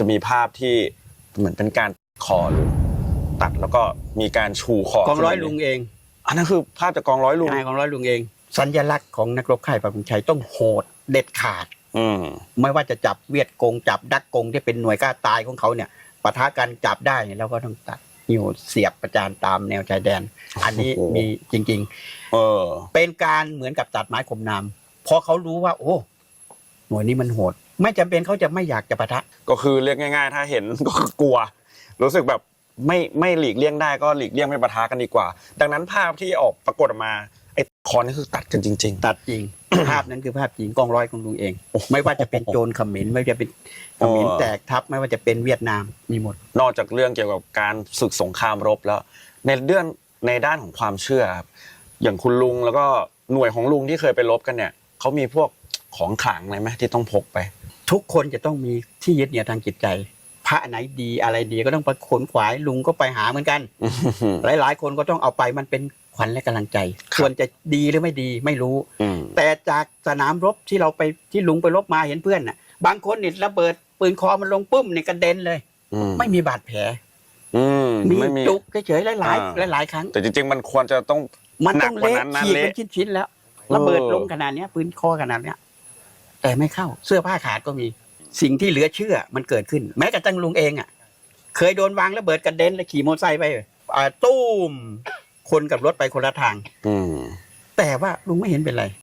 จะมีภาพที่เหมือนเป็นการคอลุงตัดแล้วก็มีการชูคอกองร้อยขึ้นมาลุงเอง อันนั้นคือภาพจากกองร้อยลุงนายกองร้อยลุงเอง สัญลักษณ์ของนักรบค่ายปักธงชัยต้องโหดเด็ดขาด อืมไม่ว่าจะจับเวียดกงจับดักกงที่เป็นหน่วยกล้าตายของเขาเนี่ยปะทะกันจับได้เนี่ยเราก็ต้องตัดหิ้วเสียบประจานตามแนวชายแดน อันนี้โอ้โหมีจริงเออๆเป็นการเหมือนกับตัดไม้ข่มนามเพราะเขารู้ว่า โอ้หน่วยนี้มันโหด ไม่จำเป็นเขาจะไม่อยากจะปะทะ ก็คือเรียกง่าย ๆ ถ้าเห็น ก็คือกลัว รู้สึกแบบไม่ไม่หลีกเลี่ยงได้ก็หลีกเลี่ยงไม่ปะทะกันดีกว่า ดังนั้นภาพที่ออกปรากฏออกมาไอ้คอนนี่คือตัดกันจริงตัดจริง ภาพนั้นคือภาพจริงกองร้อยของลุงเอง ไม่ว่าจะเป็นโจรเขมรไม่ว่าจะเป็นเขมรแตกทัพไม่ว่าจะเป็นเวียดนามมีหมดๆนอกจากเรื่องเกี่ยวกับการศึกสงครามรบแล้ว ในเรื่องในด้านของความเชื่อครับอย่างคุณลุงแล้วก็หน่วยของลุงที่เคยไปรบกันเนี่ยเขามีพวกของขลังอะไรไหมที่ต้องพกไป ทุกคนจะต้องมีที่ยึดเหนี่ยวทางจิตใจ พระไหนดีอะไรดีก็ต้องไปขนขวายลุงก็ไปหาเหมือนกัน หลายๆ คนก็ต้องเอาไปมันเป็นขวัญและกำลังใจครับควรจะดีหรือไม่ดีไม่รู้อืมแต่จากสนามรบที่เราไปที่ลุงไปรบมาเห็นเพื่อนน่ะ บางคนนี่ระเบิดปืนคอมันลงปุ้มนี่กระเด็นเลยอืมไม่มีบาดแผลอืมมีไม่มีจุกเฉยๆหลายอ่าๆหลายๆครั้ง แต่จริงๆ มันควรจะต้องมันต้องหนักกว่าเละนั้นนะขีดเละเป็นชิ้นๆแล้วเออระเบิดลงขนาดเนี้ยปืนคอขนาดเนี้ย แต่ไม่เข้าเสื้อผ้าขาดก็มี สิ่งที่เหลือเชื่อมันเกิดขึ้น แม้กระทั่งลุงเองอะ เคยโดนวางระเบิดกระเด็นแล้วขี่มอเตอร์ไซค์ไปอ่าตู้มคนกับรถไปคนละทาง อืมแต่ว่าลุงไม่เห็นเป็นไร